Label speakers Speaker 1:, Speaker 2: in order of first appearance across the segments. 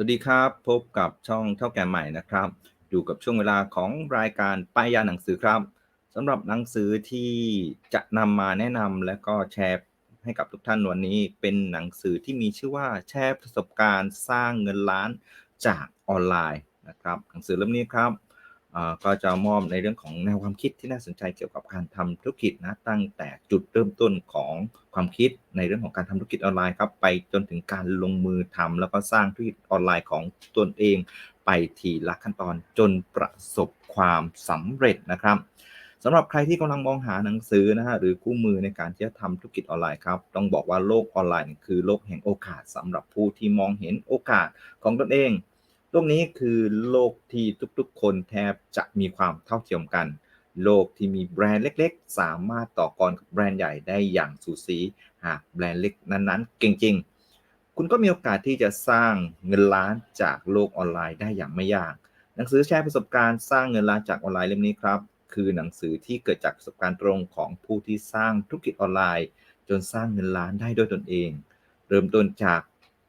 Speaker 1: สวัสดีครับ พบกับช่องเท่าแก่ใหม่นะครับ อยู่กับช่วงเวลาของรายการป้ายยาหนังสือครับสำหรับหนังสือที่จะนำมาแนะนำและก็แชร์ให้กับทุกท่านวันนี้เป็นหนังสือที่มีชื่อว่าแชร์ประสบการณ์สร้างเงินล้านจากออนไลน์นะครับ หนังสือเล่มนี้ครับ ก็จะมอบในเรื่องของแนวความคิดที่น่าสนใจเกี่ยวกับการทำธุรกิจนะตั้งแต่จุดเริ่มต้นของความคิดในเรื่องของการทำธุรกิจออนไลน์ครับไปจนถึงการลงมือทำแล้วก็สร้างธุรกิจออนไลน์ของตนเองไปทีละขั้นตอนจนประสบความสำเร็จนะครับสำหรับใครที่กำลังมองหาหนังสือนะฮะหรือคู่มือในการที่จะทำธุรกิจออนไลน์ครับ ต้องบอกว่าโลกออนไลน์คือโลกแห่งโอกาสสำหรับผู้ที่มองเห็นโอกาสของตนเอง โลกนี้คือโลกที่ทุกๆ คนแทบจะมีความเท่าเทียมกัน โลกที่มีแบรนด์เล็กๆ สามารถต่อกรกับแบรนด์ใหญ่ได้อย่างสูสีหากแบรนด์เล็กนั้นๆ เก่งจริง คุณก็มีโอกาสที่จะสร้างเงินล้านจากโลกออนไลน์ได้อย่างไม่ยาก หนังสือแชร์ประสบการณ์สร้างเงินล้านจากออนไลน์เล่มนี้ครับ คือหนังสือที่เกิดจากประสบการณ์ตรงของผู้ที่สร้างธุรกิจออนไลน์ จนสร้างเงินล้านได้ด้วยตนเอง เริ่มต้นจาก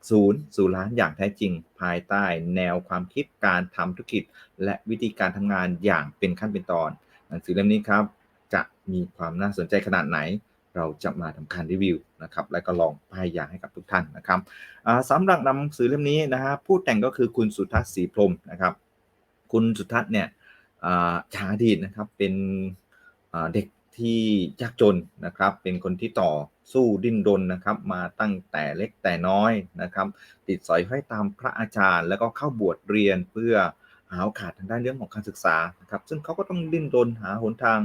Speaker 1: ศูนย์สู่ล้านอย่างแท้จริง ภายใต้แนวความคิดการทำธุรกิจ และวิธีการทำงานอย่างเป็นขั้นเป็นตอน หนังสือเล่มนี้ครับ จะมีความน่าสนใจขนาดไหน เราจะมาทำการรีวิวนะครับและก็ลองป้ายยาให้กับทุกท่านนะครับอ่าสำหรับหนังสือเล่มนี้นะฮะผู้แต่งก็คือคุณสุทัศน์ศรีพรมนะครับ คุณสุทัศน์เนี่ยอ่าจากอดีตนะครับเป็นเด็ก ที่ยากจนนะครับ เป็นคนที่ต่อสู้ดิ้นรนนะครับ มาตั้งแต่เล็กแต่น้อยนะครับ ติดสอยห้อยตามพระอาจารย์ แล้วก็เข้าบวชเรียนเพื่อหาโอกาสทางด้านเรื่องของการศึกษานะครับ ซึ่งเขาก็ต้องดิ้นรนหาหนทาง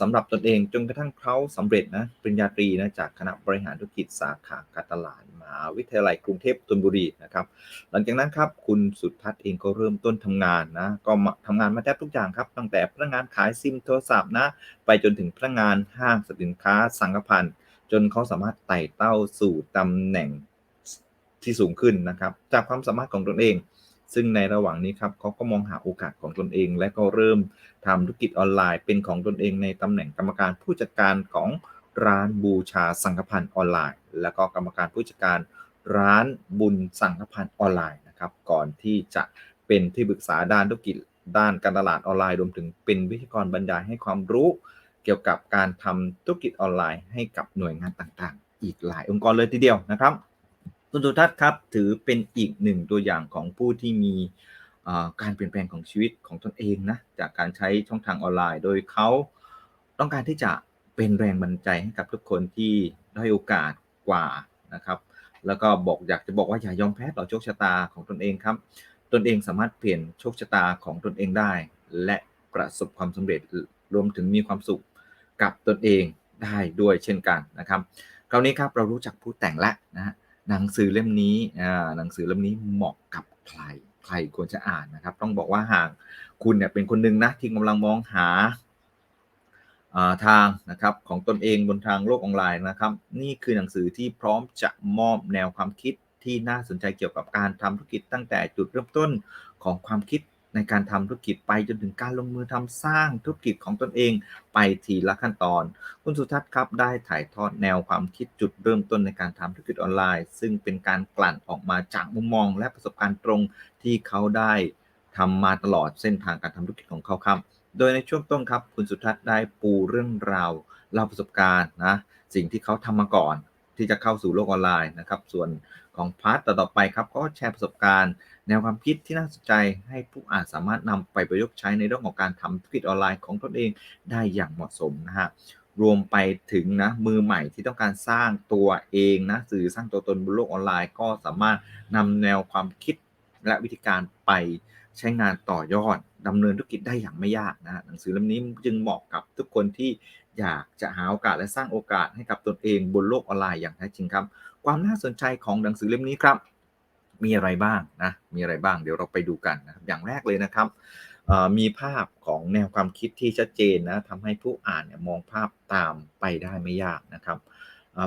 Speaker 1: สำหรับตนเองจนกระทั่งเขาสำเร็จนะปริญญาตรีนะจากคณะบริหารธุรกิจสาขาการตลาดมหาวิทยาลัยกรุงเทพธนบุรีนะครับ หลังจากนั้นครับคุณสุทัศน์เองก็เริ่มต้นทำงานนะก็มาทำงานมาแทบทุกอย่างครับ ตั้งแต่พนักงานขายซิมโทรศัพท์นะไปจนถึงพนักงานห้างสินค้าสังกพันธ์จนเขาสามารถไต่เต้าสู่ตำแหน่งที่สูงขึ้นนะครับ จากความสามารถของตนเอง ซึ่งในระหว่างนี้ครับเขาก็มองหาโอกาสของตนเอง และก็เริ่มทำธุรกิจออนไลน์เป็นของตนเองในตำแหน่งกรรมการผู้จัดการของร้านบูชาสังฆพันธ์ออนไลน์ แล้วก็กรรมการผู้จัดการร้านบุญสังฆพันธ์ออนไลน์นะครับก่อนที่จะเป็นที่ปรึกษาด้านธุรกิจด้านการตลาดออนไลน์รวมถึงเป็นวิทยากรบรรยายให้ความรู้ เกี่ยวกับการทำธุรกิจออนไลน์ให้กับหน่วยงานต่างๆ อีกหลายองค์กรเลยทีเดียวนะครับ คุณสุทัศน์ครับ ถือเป็นอีกหนึ่งตัวอย่างของผู้ที่มีการเปลี่ยนแปลงของชีวิตของตนเองนะจากการใช้ช่องทางออนไลน์ โดยเขาต้องการที่จะเป็นแรงบันดาลใจให้กับทุกคนที่ได้โอกาสกว่านะครับ แล้วก็บอกอยากจะบอกว่าอย่ายอมแพ้ต่อโชคชะตาของตนเองครับ ตนเองสามารถเปลี่ยนโชคชะตาของตนเองได้ และประสบความสำเร็จรวมถึงมีความสุขกับตนเองได้ด้วยเช่นกันนะครับ คราวนี้ครับเรารู้จักผู้แต่งแล้วนะฮะ หนังสือเล่มนี้หนังสือเล่มนี้เหมาะกับใคร ใครควรจะอ่านนะครับ ต้องบอกว่าหากคุณเนี่ยเป็นคนหนึ่งนะที่กำลังมองหาอ่าทางนะครับของตนเองบนทางโลกออนไลน์นะครับ นี่คือหนังสือที่พร้อมจะมอบแนวความคิดที่น่าสนใจเกี่ยวกับการทำธุรกิจตั้งแต่จุดเริ่มต้นของความคิด ในการทำธุรกิจไปจนถึงการลงมือทำสร้างธุรกิจของตนเองไปทีละขั้นตอน คุณสุทัศน์ครับได้ถ่ายทอดแนวความคิดจุดเริ่มต้นในการทำธุรกิจออนไลน์ ซึ่งเป็นการกลั่นออกมาจากมุมมอง และประสบการณ์ตรงที่เขาได้ทำมาตลอดเส้นทางการทำธุรกิจของเขาครับ โดยในช่วงต้นครับ คุณสุทัศน์ได้ปูเรื่องราวเล่าประสบการณ์นะสิ่งที่เขาทำมาก่อน ที่จะเข้าสู่โลกออนไลน์นะครับ ส่วนของพาร์ทต่อๆไปครับ ก็แชร์ประสบการณ์ แนวความคิดที่น่าสนใจให้ผู้อ่านสามารถนำไปประยุกต์ใช้ในเรื่องของการทำธุรกิจออนไลน์ของตนเองได้อย่างเหมาะสมนะฮะรวมไปถึงนะมือใหม่ที่ต้องการสร้างตัวเองนะสื่อสร้างตัวตนบนโลกออนไลน์ ก็สามารถนำแนวความคิดและวิธีการไปใช้งานต่อยอดดำเนินธุรกิจได้อย่างไม่ยากนะหนังสือเล่มนี้จึงเหมาะกับทุกคนที่ อยากจะหาโอกาสและสร้างโอกาสให้กับตนเองบนโลกออนไลน์อย่างแท้จริงครับ ความน่าสนใจของหนังสือเล่มนี้ครับ มีอะไรบ้างนะ มีอะไรบ้างเดี๋ยวเราไปดูกันนะครับ อย่างแรกเลยนะครับมีภาพของแนวความคิดที่ชัดเจนนะทำให้ผู้อ่านเนี่ยมองภาพตามไปได้ไม่ยากนะครับ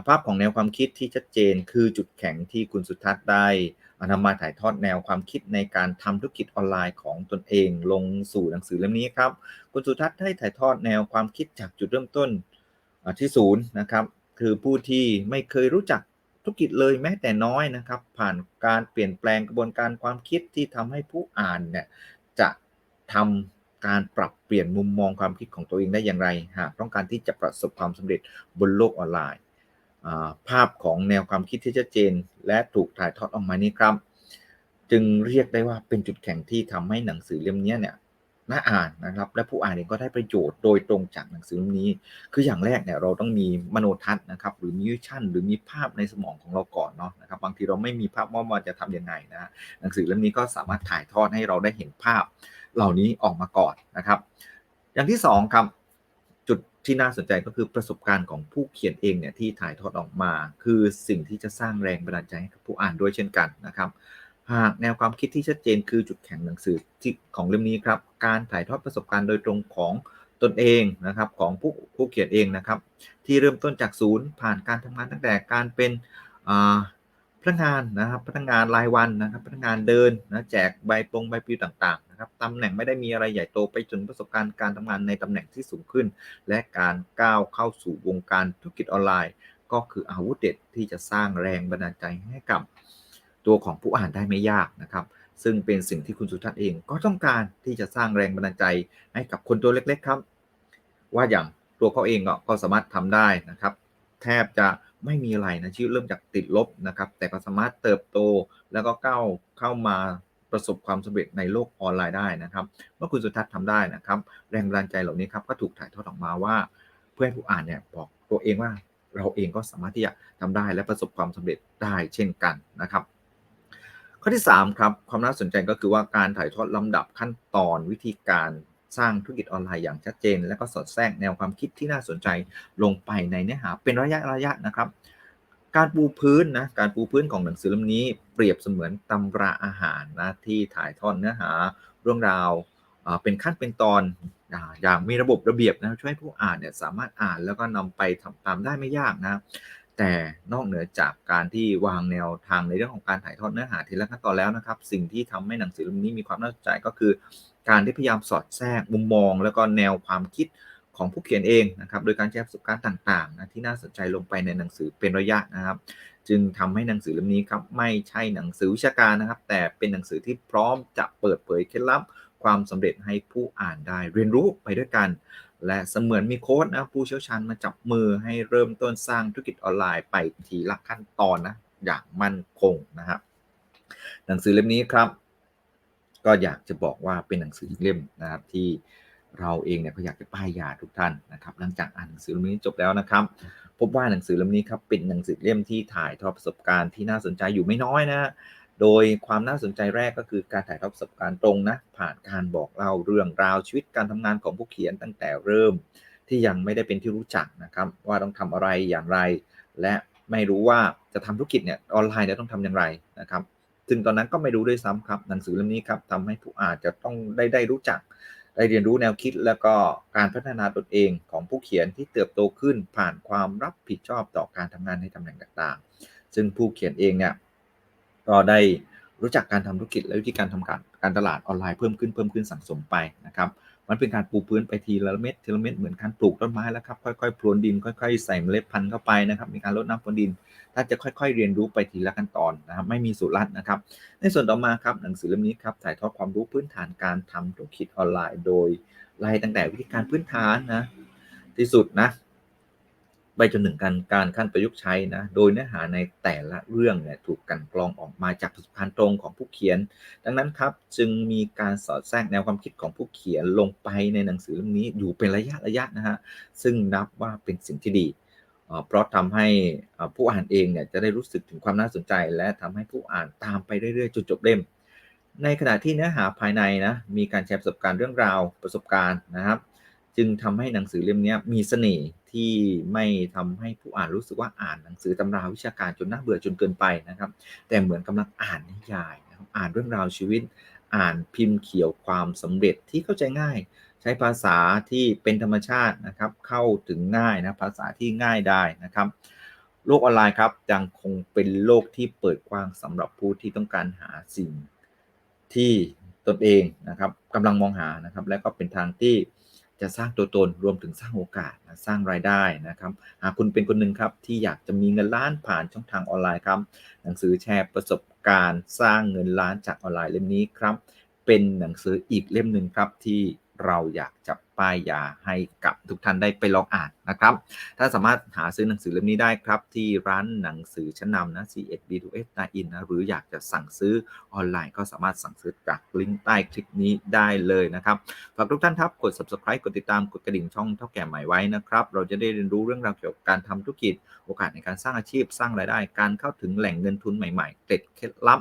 Speaker 1: ภาพของแนวความคิดที่ชัดเจนคือจุดแข็งที่คุณสุทัศน์ได้ นำมาถ่ายทอดแนวความคิดในการทำธุรกิจออนไลน์ของตนเอง ลงสู่หนังสือเล่มนี้ครับ คุณสุทัศน์ได้ถ่ายทอดแนวความคิดจากจุดเริ่มต้นที่ศูนย์นะครับ คือผู้ที่ไม่เคยรู้จักธุรกิจเลยแม้แต่น้อยนะครับ ผ่านการเปลี่ยนแปลงกระบวนการความคิดที่ทำให้ผู้อ่านเนี่ยจะทำการปรับเปลี่ยนมุมมองความคิดของตัวเองได้อย่างไร หากต้องการที่จะประสบความสำเร็จบนโลกออนไลน์ ภาพของแนวความคิดที่ชัดเจน และถูกถ่ายทอดออกมานี้ครับ จึงเรียกได้ว่าเป็นจุดแข็งที่ทำให้หนังสือเล่มนี้เนี่ยน่าอ่านนะครับ และผู้อ่านเองก็ได้ประโยชน์โดยตรงจากหนังสือเล่มนี้ คืออย่างแรกเนี่ยเราต้องมีมโนทัศน์นะครับ หรือมีวิชั่น หรือมีภาพในสมองของเราก่อนเนาะนะครับ บางทีเราไม่มีภาพว่ามันจะทํำยังไงนะหนังสือเล่มนี้ก็สามารถถ่ายทอดให้เราได้เห็นภาพ เหล่านี้ออกมาก่อนนะครับ อย่างที่2ครับ ที่น่าสนใจก็คือประสบการณ์ของผู้เขียนเองเนี่ยที่ถ่ายทอดออกมา คือสิ่งที่จะสร้างแรงบันดาลใจให้กับผู้อ่านด้วยเช่นกันนะครับ หากแนวความคิดที่ชัดเจนคือจุดแข็งหนังสือที่ของเล่มนี้ครับ การถ่ายทอดประสบการณ์โดยตรงของตนเองนะครับของผู้ผู้เขียนเองนะครับ ที่เริ่มต้นจากศูนย์ผ่านการทำงานตั้งแต่การเป็น พนักงานนะครับพนักงานรายวันนะครับพนักงานเดินนะแจกใบปงใบปลิวต่างๆนะครับตำแหน่งไม่ได้มีอะไรใหญ่โตไปจนประสบการณ์การทำงานในตำแหน่งที่สูงขึ้น และการก้าวเข้าสู่วงการธุรกิจออนไลน์ ก็คืออาวุธเด็ดที่จะสร้างแรงบันดาลใจให้กับ ตัวของผู้อ่านได้ไม่ยากนะครับซึ่งเป็นสิ่งที่คุณสุทัศน์เองก็ต้องการที่จะสร้างแรงบันดาลใจให้กับคนตัวเล็กๆครับ ว่าอย่างตัวเขาเองก็สามารถทำได้นะครับ แทบจะ ไม่มีอะไรนะชีวิตเริ่มจากติดลบนะครับ แต่ก็สามารถเติบโตแล้วก็ก้าวเข้ามาประสบความสำเร็จในโลกออนไลน์ได้นะครับเมื่อคุณสุทัศน์ทำได้นะครับ แรงบันดาลใจเหล่านี้ครับก็ถูกถ่ายทอดออกมาว่า เพื่อให้ผู้อ่านเนี่ยบอกตัวเองว่าเราเองก็สามารถที่จะทำได้และประสบความสำเร็จได้เช่นกันนะครับ ข้อที่3ครับความน่าสนใจก็คือว่าการถ่ายทอดลำดับขั้นตอนวิธีการ สร้างธุรกิจออนไลน์อย่างชัดเจน และก็สอดแทรกแนวความคิดที่น่าสนใจลงไปในเนื้อหาเป็นระยะระยะนะครับ การปูพื้นนะการปูพื้นของหนังสือเล่มนี้ เปรียบเสมือนตำราอาหารนะที่ถ่ายทอดเนื้อหาเรื่องราวเป็นขั้นเป็นตอนอย่างมีระบบระเบียบนะช่วยผู้อ่านเนี่ยสามารถอ่านแล้วก็นำไปทำตามได้ไม่ยากนะแต่นอกเหนือจากการที่วางแนวทางในเรื่องของการถ่ายทอดเนื้อหาทีละขั้นตอนแล้วนะครับ สิ่งที่ทำให้หนังสือเล่มนี้มีความน่าสนใจก็คือ การที่พยายามสอดแทรกมุมมอง แล้วก็แนวความคิดของผู้เขียนเองนะครับ โดยการแชร์ประสบการณ์ต่างๆนะที่น่าสนใจลงไปในหนังสือเป็นระยะนะครับ จึงทำให้หนังสือเล่มนี้ครับไม่ใช่หนังสือวิชาการนะครับ แต่เป็นหนังสือที่พร้อมจะเปิดเผยเคล็ดลับความสำเร็จให้ผู้อ่านได้เรียนรู้ไปด้วยกัน และเสมือนมีโค้ดนะผู้เชี่ยวชาญมาจับมือให้เริ่มต้นสร้างธุรกิจออนไลน์ไปทีละขั้นตอนนะอย่างมั่นคงนะครับหนังสือเล่มนี้ครับ ก็อยากจะบอกว่าเป็นหนังสือเล่มนะครับที่เราเองเนี่ยก็อยากจะป้ายยาทุกท่านนะครับ หลังจากอ่านหนังสือเล่มนี้จบแล้วนะครับ พบว่าหนังสือเล่มนี้ครับเป็นหนังสือเล่มที่ถ่ายทอดประสบการณ์ที่น่าสนใจอยู่ไม่น้อยนะโดยความน่าสนใจแรกก็คือการถ่ายทอดประสบการณ์ตรงนะผ่านการบอกเล่าเรื่องราวชีวิตการทำงานของผู้เขียนตั้งแต่เริ่ม ที่ยังไม่ได้เป็นที่รู้จักนะครับ ว่าต้องทำอะไรอย่างไร และไม่รู้ว่าจะทำธุรกิจเนี่ยออนไลน์เนี่ยต้องทำอย่างไรนะครับ ซึ่งตอนนั้นก็ไม่รู้ด้วยซ้ำครับ หนังสือเล่มนี้ครับทำให้ผู้อ่านจะต้องได้ได้รู้จัก ได้เรียนรู้แนวคิดแล้วก็การพัฒนาตนเองของผู้เขียนที่เติบโตขึ้นผ่านความรับผิดชอบต่อการทำงานในตำแหน่งต่างๆ ซึ่งผู้เขียนเองเนี่ยก็ได้รู้จักการทำธุรกิจและวิธีการทำการการตลาดออนไลน์เพิ่มขึ้นเพิ่มขึ้นสั่งสมไปนะครับ มันเป็นการปูพื้นไปทีละเม็ดทีละเม็ดเหมือนการปลูกต้นไม้แล้วครับค่อยๆพรวนดินค่อย ๆ ใส่เมล็ดพันธุ์เข้าไปนะครับมีการลดน้ำพรวนดิน ถ้าจะค่อย ๆ เรียนรู้ไปทีละขั้นตอนนะครับไม่มีสูตรลัดนะครับ ในส่วนต่อมาครับหนังสือเล่มนี้ครับถ่ายทอดความรู้พื้นฐานการทำธุรกิจออนไลน์ โดยไล่ตั้งแต่วิธีการพื้นฐานนะที่สุดนะ ไปจนถึงการการขั้นประยุกต์ใช้นะ โดยเนื้อหาในแต่ละเรื่องเนี่ยถูกกันกรองออกมาจากประสบการณ์ตรงของผู้เขียน ดังนั้นครับจึงมีการสอดแทรกแนวความคิดของผู้เขียนลงไปในหนังสือเล่มนี้อยู่เป็นระยะระยะนะฮะ ซึ่งนับว่าเป็นสิ่งที่ดี เพราะทำให้ผู้อ่านเองเนี่ยจะได้รู้สึกถึงความน่าสนใจ และทำให้ผู้อ่านตามไปเรื่อยๆจนจบเล่ม ในขณะที่เนื้อหาภายในนะมีการแชร์ประสบการณ์เรื่องราวประสบการณ์นะครับ จึงทำให้หนังสือเล่มนี้มีเสน่ห์ที่ไม่ทำให้ผู้อ่านรู้สึกว่าอ่านหนังสือตำราวิชาการจนน่าเบื่อจนเกินไปนะครับ แต่เหมือนกำลังอ่านนิยายนะครับอ่านเรื่องราวชีวิต อ่านพิมพ์เขียวความสำเร็จที่เข้าใจง่าย ใช้ภาษาที่เป็นธรรมชาตินะครับ เข้าถึงง่ายนะภาษาที่ง่ายได้นะครับโลกออนไลน์ครับยังคงเป็นโลกที่เปิดกว้างสำหรับผู้ที่ต้องการหาสิ่งที่ตนเองนะครับกำลังมองหานะครับ และก็เป็นทางที่ จะสร้างตัวตนรวมถึงสร้างโอกาสนะสร้างรายได้นะครับ หากคุณเป็นคนหนึ่งครับที่อยากจะมีเงินล้านผ่านช่องทางออนไลน์ครับ หนังสือแชร์ประสบการณ์ สร้างเงินล้านจากออนไลน์เล่มนี้ครับ เป็นหนังสืออีกเล่มหนึ่งครับที่เราอยากจะ ป้ายยาให้กับทุกท่านได้ไปลองอ่านนะครับ ถ้าสามารถหาซื้อหนังสือเล่มนี้ได้ครับ ที่ร้านหนังสือชั้นนำนะ C1B2S นาอินนะหรืออยากจะสั่งซื้อออนไลน์ก็สามารถสั่งซื้อจากลิงก์ใต้คลิปนี้ได้เลยนะครับฝากทุกท่านครับกด subscribe กดติดตามกดกระดิ่งช่องเท่าแก่ใหม่ไว้นะครับ เราจะได้เรียนรู้เรื่องราวเกี่ยวกับการทำธุรกิจโอกาสในการสร้างอาชีพสร้างรายได้ การเข้าถึงแหล่งเงินทุนใหม่ๆเกร็ดเคล็ดลับ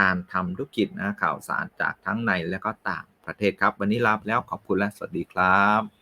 Speaker 1: การทำธุรกิจนะข่าวสารจากทั้งในและก็ต่าง ประเทศครับ วันนี้ลาไปแล้วขอบคุณและสวัสดีครับ